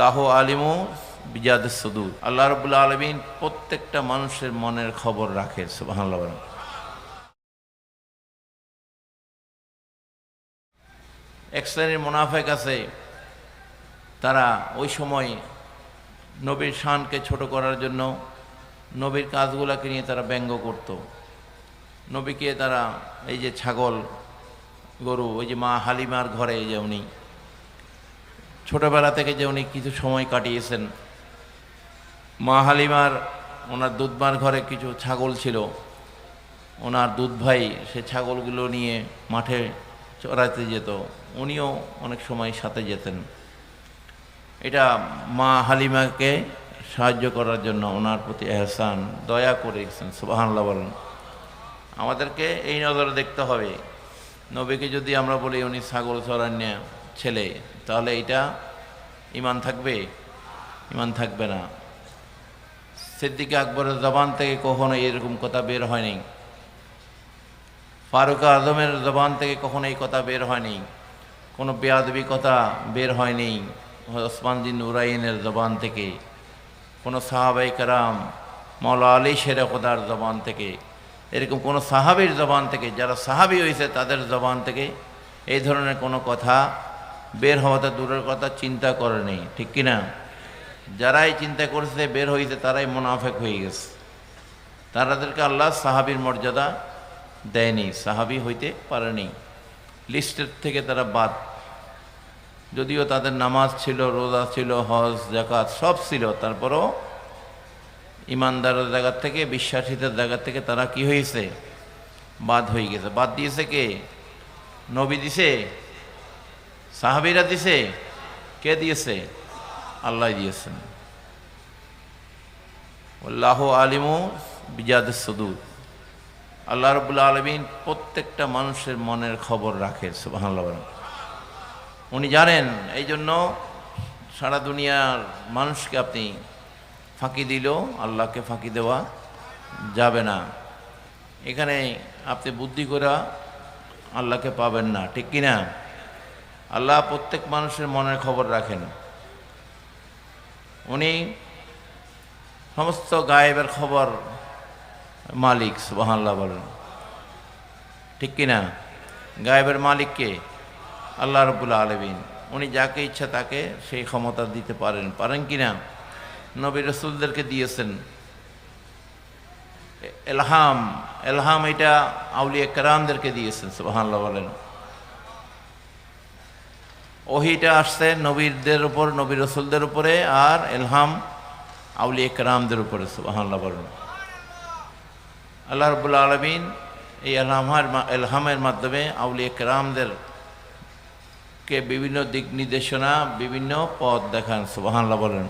আল্লাহ আলিমু বিজাদ সদুর আল্লাহ রবুল্লা আলমিন প্রত্যেকটা মানুষের মনের খবর রাখে বলেন। এক শ্রেণির মোনাফেক আছে, তারা ওই সময় নবীর শানকে ছোট করার জন্য নবীর কাজগুলোকে নিয়ে তারা ব্যঙ্গ করত নবীকে তারা এই যে ছাগল গরু, ওই যে মা হালিমার ঘরে এই যে উনি ছোটবেলা থেকে যে উনি কিছু সময় কাটিয়েছেন, মা হালিমার, ওনার দুধমার ঘরে কিছু ছাগল ছিল। ওনার দুধ ভাই সে ছাগলগুলো নিয়ে মাঠে চড়াতে যেত। উনিও অনেক সময় সাথে যেতেন। এটা মা হালিমাকে সাহায্য করার জন্য ওনার প্রতি এহসান, দয়া করেছেন সুবাহান্লাহ বলেন। আমাদেরকে এই নজরে দেখতে হবে। নবীকে যদি আমরা বলি উনি ছাগল চড়ান্যা ছেলে, তাহলে এটা ইমান থাকবে? ইমান থাকবে না। সিদ্দিকে আকবরের জবান থেকে কখনো এরকম কথা বের হয়নি। ফারুক আজমের জবান থেকে কখনো এই কথা বের হয়নি। কোনো বেয়াদবি কথা বের হয়নি ওসমানদিন নুরাইনের জবান থেকে। কোনো সাহাবাই কারাম মৌলা আলী শেরে খোদার জবান থেকে। এরকম কোনো সাহাবির জবান থেকে, যারা সাহাবি হয়েছে তাদের জবান থেকে এই ধরনের কোনো কথা বের হওয়াতে দূরের কথা, চিন্তা করেনি ঠিক কিনা যারাই চিন্তা করছে বের হয়েছে তারাই মোনাফেক হয়ে গেছে। তারাদেরকে আল্লাহ সাহাবির মর্যাদা দেয়নি, সাহাবি হইতে পারেনি। লিস্টের থেকে তারা বাদ। যদিও তাদের নামাজ ছিল, রোজা ছিল, হজ জাকাত সব ছিল, তারপরও ইমানদারের জায়গার থেকে, বিশ্বাসীদের জায়গার থেকে তারা কি হয়েছে বাদ হয়ে গেছে। বাদ দিয়েছে কে? নবী দিছে? সাহাবিরা দিছে? কে দিয়েছে? আল্লাহ দিয়েছেন। আল্লাহ আলিমু বিজাদ সদুদ আল্লাহ রবুল্লা আলমিন প্রত্যেকটা মানুষের মনের খবর রাখে সুবাহান্লাহ উনি জানেন এই জন্য সারা দুনিয়ার মানুষকে আপনি ফাঁকি দিলেও আল্লাহকে ফাঁকি দেওয়া যাবে না। এখানে আপনি বুদ্ধি করা আল্লাহকে পাবেন না, ঠিক কিনা? আল্লাহ প্রত্যেক মানুষের মনের খবর রাখেন। উনি সমস্ত গায়েবের খবর মালিক সুবাহান্লাহ বলেন। ঠিক কিনা? গায়েবের মালিককে আল্লাহ রবুল্লা আলমিন। উনি যাকে ইচ্ছা তাকে সেই ক্ষমতা দিতে পারেন। পারেন কি না নবী রসুলদেরকে দিয়েছেন। এলহাম এলহাম এটা আউলিয়া কেরামদেরকে দিয়েছেন সুবাহান্লাহ বলেন। ওহিটা আসছে নবীরদের উপর, নবী রসুলদের উপরে, আর এলহাম আউলি একরামদের উপরে সুবাহান্লাহ বলেন। আল্লাহ রবুল্লা আলমিন এই আলহামার এলহামের মাধ্যমে আউলি একরামদের কে বিভিন্ন দিক নির্দেশনা, বিভিন্ন পথ দেখান সুবাহান্লা বলেন।